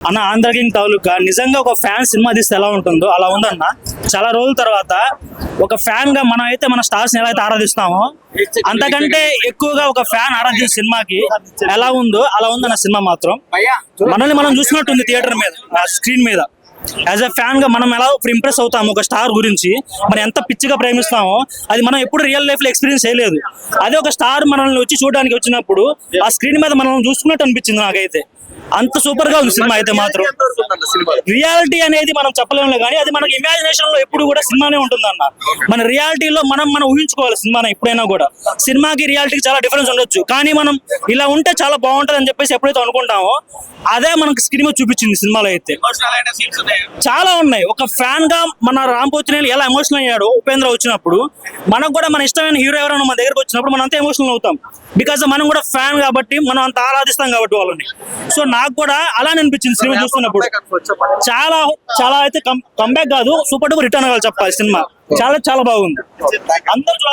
అన్న ఆంధ్ర కింగ్ తాలూకా నిజంగా ఒక ఫ్యాన్ సినిమా తీస్తే ఎలా ఉంటుందో అలా ఉందన్న. చాలా రోజుల తర్వాత ఒక ఫ్యాన్గా మనం అయితే మన స్టార్స్ ఎలా అయితే ఆరాధిస్తామో అంతకంటే ఎక్కువగా ఒక ఫ్యాన్ ఆరాధించిన సినిమాకి ఎలా ఉందో అలా ఉందన్న సినిమా మాత్రం. మనల్ని మనం చూసినట్టుంది థియేటర్ మీద స్క్రీన్ మీద. యాజ్ ఎ ఫ్యాన్గా మనం ఎలా ఇప్పుడు ఇంప్రెస్ అవుతాము ఒక స్టార్ గురించి మనం ఎంత పిచ్చిగా ప్రేమిస్తామో అది మనం ఎప్పుడు రియల్ లైఫ్లో ఎక్స్పీరియన్స్ చేయలేదు. అదే ఒక స్టార్ మనల్ని వచ్చి చూడడానికి వచ్చినప్పుడు ఆ స్క్రీన్ మీద మనం చూసుకున్నట్టు అనిపించింది నాకైతే. అంత సూపర్గా ఉంది సినిమా అయితే మాత్రం. రియాలిటీ అనేది మనం చెప్పలేము కానీ అది మనకి ఇమాజినేషన్లో ఎప్పుడు కూడా సినిమానే ఉంటుందన్న. మన రియాలిటీలో మనం మనం ఊహించుకోవాలి సినిమాని ఎప్పుడైనా కూడా. సినిమాకి రియాలిటీకి చాలా డిఫరెన్స్ ఉండొచ్చు. కానీ మనం ఇలా ఉంటే చాలా బాగుంటది అని చెప్పేసి ఎప్పుడైతే అనుకుంటామో అదే మనకి స్క్రీన్ చూపించింది సినిమాలో అయితే. చాలా ఉన్నాయి. ఒక ఫ్యాన్గా మన రామ్ పోతినేని ఎలా ఎమోషనల్ అయ్యాడో ఉపేంద్ర వచ్చినప్పుడు మనకు కూడా మన ఇష్టమైన హీరో ఎవరైనా మన దగ్గరకు వచ్చినప్పుడు మనం అంతా ఎమోషనల్ అవుతాం. బికాజ్ మనం కూడా ఫ్యాన్ కాబట్టి మనం అంత ఆరాధిస్తాం కాబట్టి వాళ్ళని. సో నాకు కూడా అలానే అనిపించింది సినిమా చూస్తున్నప్పుడు. చాలా చాలా అయితే కంబ్యాక్ కాదు సూపర్ డూపర్ రిటర్న్ అవ్వాలి చెప్పాలి సినిమా. చాలా చాలా బాగుంది. అందరూ.